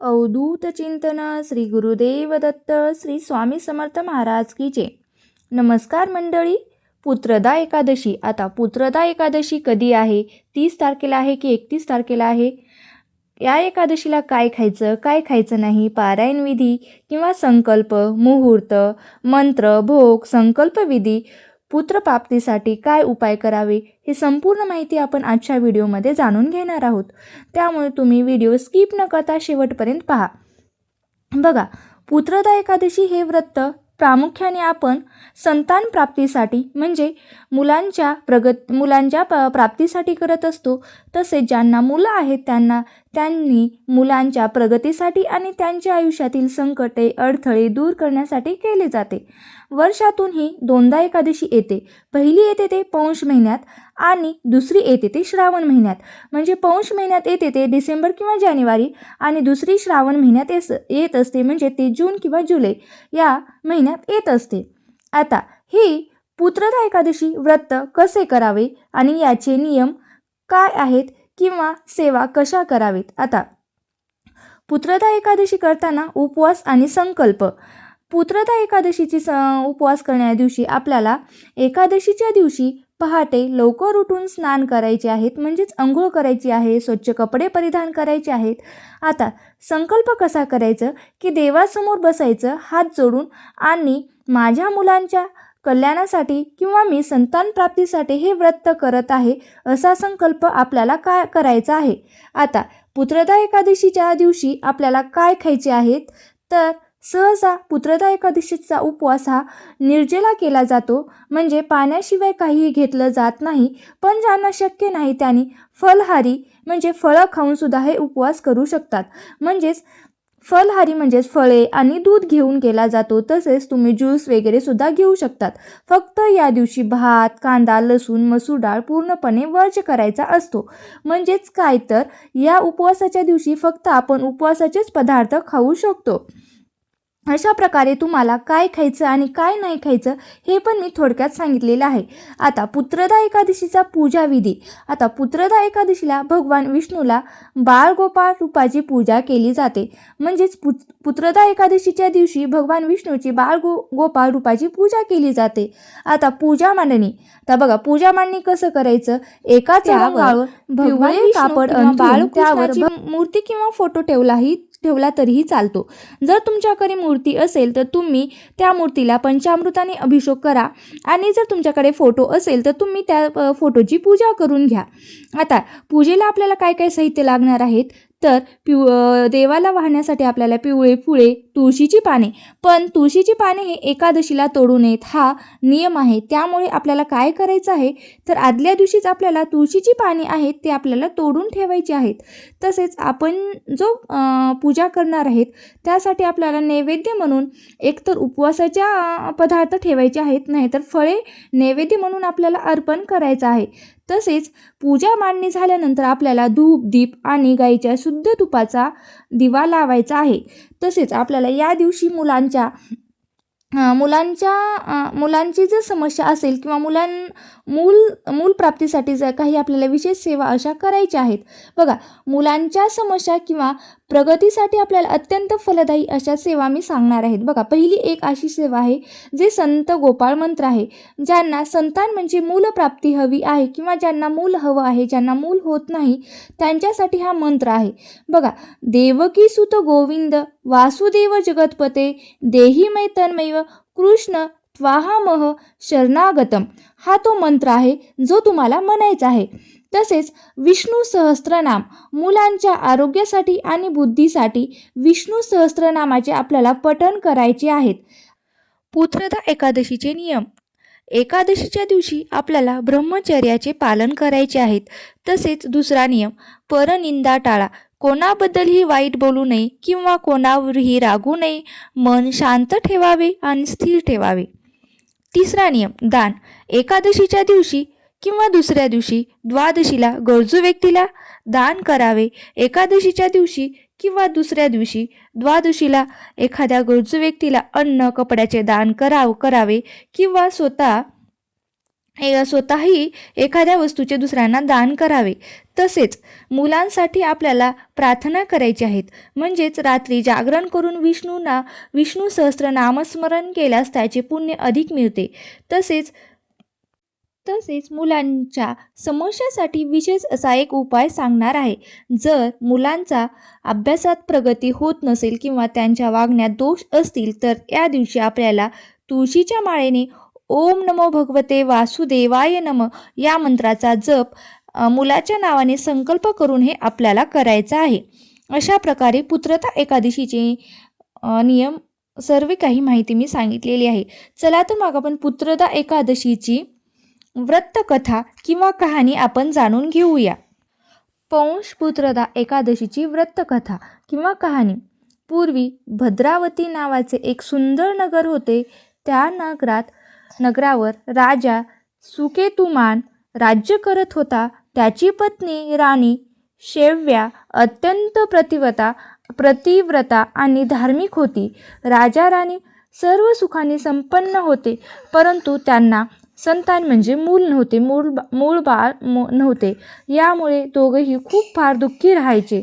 अवधूत चिंतन श्री गुरुदेव दत्त श्री स्वामी समर्थ महाराज की जय. नमस्कार मंडळी पुत्रदा एकादशी. आता पुत्रदा एकादशी कधी आहे? तीस तारखेला आहे की एकतीस तारखेला आहे? या एकादशीला काय खायचं काय खायचं नाही? पारायण विधी किंवा संकल्प मुहूर्त मंत्र भोग संकल्पविधी पुत्रप्राप्तीसाठी काय उपाय करावे हे संपूर्ण माहिती आपण आजच्या व्हिडिओमध्ये जाणून घेणार आहोत. त्यामुळे तुम्ही व्हिडिओ स्किप न करता शेवटपर्यंत पहा. बघा पुत्रदा एकादशी हे व्रत प्रामुख्याने आपण संतान प्राप्तीसाठी म्हणजे मुलांच्या प्रगत मुलांच्या प प्राप्तीसाठी करत असतो. तसेच ज्यांना मुलं आहेत त्यांना त्यांनी मुलांच्या प्रगतीसाठी आणि त्यांच्या आयुष्यातील संकटे अडथळे दूर करण्यासाठी केले जाते. वर्षातून ही दोनदा एकादशी येते. पहिली येते ते पौष महिन्यात आणि दुसरी येते ते श्रावण महिन्यात. म्हणजे पौष महिन्यात येते ते डिसेंबर किंवा जानेवारी आणि दुसरी श्रावण महिन्यात येस येत असते म्हणजे ते जून किंवा जुलै या महिन्यात येत असते. आता ही पुत्रदा एकादशी व्रत कसे करावे आणि याचे नियम काय आहेत किंवा सेवा कशा करावीत? आता पुत्रदा एकादशी करताना उपवास आणि संकल्प. पुत्रदा एकादशीची स उपवास करण्या दिवशी आपल्याला एकादशीच्या दिवशी पहाटे लवकर उठून स्नान करायचे आहेत म्हणजेच अंघोळ करायची आहे स्वच्छ कपडे परिधान करायचे आहेत. आता संकल्प कसा करायचं? की देवासमोर बसायचं हात जोडून आणि माझ्या मुलांच्या कल्याणासाठी किंवा मी संतान प्राप्तीसाठी हे व्रत करत आहे असा संकल्प आपल्याला काय करायचा आहे? आता पुत्रदा एकादशीच्या दिवशी आपल्याला काय खायचे आहेत तर सहसा पुत्रदा एकादशीचा उपवास हा निर्जला केला जातो. म्हणजे पाण्याशिवाय काहीही घेतलं जात नाही पण ज्यांना शक्य नाही त्यांनी फलहारी म्हणजे फळं खाऊनसुद्धा हे उपवास करू शकतात. म्हणजेच फलहारी म्हणजेच फळे आणि दूध घेऊन केला जातो. तसेच तुम्ही ज्यूस वगैरे सुद्धा घेऊ शकतात. फक्त या दिवशी भात कांदा लसूण मसूर डाळ पूर्णपणे वर्ज करायचा असतो. म्हणजेच काय तर या उपवासाच्या दिवशी फक्त आपण उपवासाचेच पदार्थ खाऊ शकतो. अशा प्रकारे तुम्हाला काय खायचं आणि काय नाही खायचं हे पण मी थोडक्यात सांगितलेलं आहे. आता पुत्रदा एकादशीचा पूजा विधी. आता पुत्रदा एकादशीला भगवान विष्णूला बाळगोपाळ रूपाची पूजा केली जाते. म्हणजेच पुत पुत्रदा एकादशीच्या दिवशी भगवान विष्णूची बाळ गो गोपाळ रूपाची पूजा केली जाते. आता पूजा मांडणी. आता बघा पूजा मांडणी कसं करायचं? एकाच भगवान कापड त्यावर मूर्ती किंवा फोटो ठेवलाही ठेवला तरीही चालतो. जर तुमच्याकडे मूर्ती असेल तर तुम्ही त्या मूर्तीला पंचामृताने अभिषेक करा आणि जर तुमच्याकडे फोटो असेल तर तुम्ही त्या फोटोची पूजा करून घ्या. आता पूजेला आपल्याला काय काय साहित्य लागणार आहेत? तर पिव देवाला वाहण्यासाठी आपल्याला पिवळे फुळे तुळशीची पाने. पण तुळशीची पाने हे एकादशीला तोडू नयेत. हा नियम आहे. त्यामुळे आपल्याला काय करायचं आहे? तर आदल्या दिवशीच आपल्याला तुळशीची पाने आहेत ते आपल्याला तोडून ठेवायची आहेत. तसेच आपण जो पूजा करणार आहेत त्यासाठी आपल्याला नैवेद्य म्हणून एकतर उपवासाच्या पदार्थ ठेवायचे आहेत नाहीतर फळे नैवेद्य म्हणून आपल्याला अर्पण करायचं आहे. तसेच पूजा मांडणी झाल्यानंतर आपल्याला धूप दीप आणि गाईच्या शुद्ध तुपाचा दिवा लावायचा आहे. तसेच आपल्याला या दिवशी मुलांच्या मुलांच्या मुलांची जर समस्या असेल किंवा मुलां मूल मूल प्राप्तीसाठी जर काही आपल्याला विशेष सेवा अशा करायच्या आहेत. बघा मुलांच्या समस्या किंवा प्रगतीसाठी आपल्याला अत्यंत फलदायी अशा सेवा मी सांगणार आहेत. बघा पहिली एक अशी सेवा आहे जे संत गोपाळ मंत्र आहे ज्यांना संतान म्हणजे मूलप्राप्ती हवी आहे किंवा ज्यांना मूल हवं आहे ज्यांना मूल होत नाही त्यांच्यासाठी हा मंत्र आहे. बघा देवकी सुत गोविंद वासुदेव जगतपते देही मै तन्मैव कृष्ण त्वाहामह शरणागतम. हा तो मंत्र आहे जो तुम्हाला म्हणायचा आहे. तसेच विष्णू सहस्त्रनाम मुलांच्या आरोग्यासाठी आणि बुद्धीसाठी विष्णू सहस्त्रनामाचे आपल्याला पठण करायचे आहेत. पुत्रदा एकादशीचे नियम. एकादशीच्या दिवशी आपल्याला ब्रह्मचर्याचे पालन करायचे आहेत. तसेच दुसरा नियम. परनिंदा टाळा कोणाबद्दलही वाईट बोलू नये किंवा कोणावरही रागू नये. मन शांत ठेवावे आणि स्थिर ठेवावे. तिसरा नियम दान. एकादशीच्या दिवशी किंवा दुसऱ्या दिवशी द्वादशीला गरजू व्यक्तीला दान करावे. एकादशीच्या दिवशी किंवा दुसऱ्या दिवशी द्वादशीला एखाद्या गरजू व्यक्तीला अन्न कपड्याचे दान कराव करावे किंवा स्वतः ए- स्वतःही एखाद्या वस्तूचे दुसऱ्यांना दान करावे. तसेच मुलांसाठी आपल्याला प्रार्थना करायची आहेत. म्हणजेच रात्री जागरण करून विष्णूंना विष्णू सहस्त्र नामस्मरण केल्यास त्याचे पुण्य अधिक मिळते. तसेच तसेच मुलांच्या समस्यासाठी विशेष असा एक उपाय सांगणार आहे. जर मुलांचा अभ्यासात प्रगती होत नसेल किंवा त्यांच्या वागण्यात दोष असतील तर या दिवशी आपल्याला तुळशीच्या माळेने ओम नमो भगवते वासुदेवाय नम या मंत्राचा जप मुलाच्या नावाने संकल्प करून हे आपल्याला करायचं आहे. अशा प्रकारे पुत्रता एकादशीचे नियम सर्व काही माहिती मी सांगितलेली आहे. चला तर मग आपण पुत्रदा एकादशीची व्रतकथा किंवा कहाणी आपण जाणून घेऊया. पौंश पुत्रदा एकादशीची व्रतकथा किंवा कहाणी. पूर्वी भद्रावती नावाचे एक सुंदर नगर होते. त्या नगरात नगरावर राजा सुकेतुमान राज्य करत होता. त्याची पत्नी राणी शेव्या अत्यंत प्रतिवता प्रतिव्रता आणि धार्मिक होती. राजा राणी सर्व सुखाने संपन्न होते परंतु त्यांना संतान म्हणजे मूल नव्हते मूळ मूळ बाळ नव्हते. यामुळे दोघंही खूप फार दुःखी राहायचे.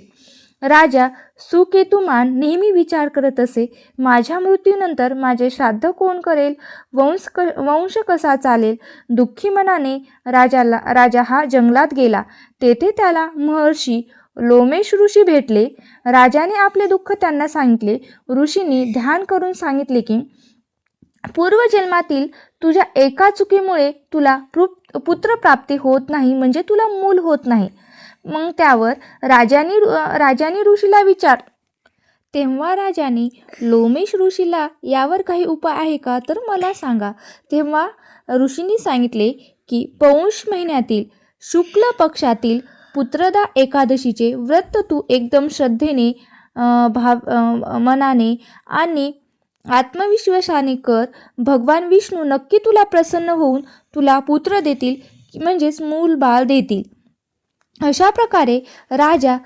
राजा सुकेतुमान नेहमी विचार करत असे माझ्या मृत्यूनंतर माझे श्राद्ध कोण करेल? वंश क वंश कसा चालेल? दुःखी मनाने राजाला राजा हा जंगलात गेला. तेथे त्याला महर्षी लोमेश ऋषी भेटले. राजाने आपले दुःख त्यांना सांगितले. ऋषींनी ध्यान करून सांगितले की पूर्वजन्मातील तुझ्या एका चुकीमुळे तुला पुत्र पुत्रप्राप्ती होत नाही म्हणजे तुला मूल होत नाही. मग त्यावर राजाने राजाने ऋषीला विचार. तेव्हा राजाने लोमेश ऋषीला यावर काही उपाय आहे का? तर मला सांगा. तेव्हा ऋषींनी सांगितले की पौष महिन्यातील शुक्ल पक्षातील पुत्रदा एकादशीचे व्रत तू एकदम श्रद्धेने भाव मनाने आणि आत्मविश्वासाने कर. भगवान विष्णू नक्की तुला प्रसन्न होऊन तुला पुत्र देतील म्हणजेच मूल बाळ देतील. अशा प्रकारे राजा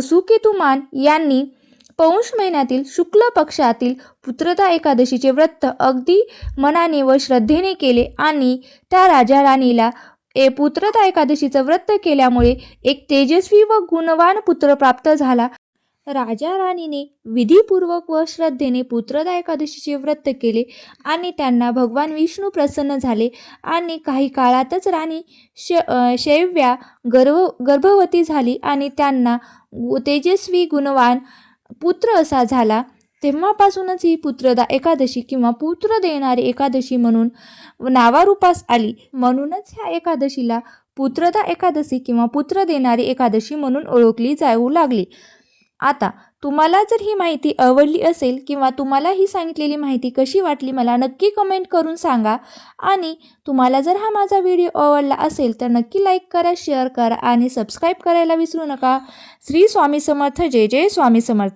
सुकेतुमान यांनी पौष महिन्यातील शुक्ल पक्षातील पुत्रता एकादशीचे व्रत अगदी मनाने व श्रद्धेने केले आणि त्या राजा राणीला ए पुत्रता एकादशीचं व्रत केल्यामुळे एक तेजस्वी व गुणवान पुत्र प्राप्त झाला. राजा राणीने विधीपूर्वक व श्रद्धेने पुत्रदा एकादशीचे व्रत केले आणि त्यांना भगवान विष्णू प्रसन्न झाले. आणि काही काळातच राणी श शैव्या गर्भ गर्भवती झाली आणि त्यांना तेजस्वी गुणवान पुत्र असा झाला. तेव्हापासूनच ही पुत्रदा एकादशी किंवा पुत्र देणारी एकादशी म्हणून नावारूपास आली. म्हणूनच ह्या एकादशीला पुत्रदा एकादशी किंवा पुत्र देणारी एकादशी म्हणून ओळखली जाऊ लागली. आता तुम्हाला जर ही माहिती आवडली असेल किंवा तुम्हाला ही सांगितलेली माहिती कशी वाटली मला नक्की कमेंट करून सांगा. आणि तुम्हाला जर हा माझा व्हिडिओ आवडला असेल तर नक्की लाईक करा शेअर करा आणि सबस्क्राईब करायला विसरू नका. श्री स्वामी समर्थ जय जय स्वामी समर्थ.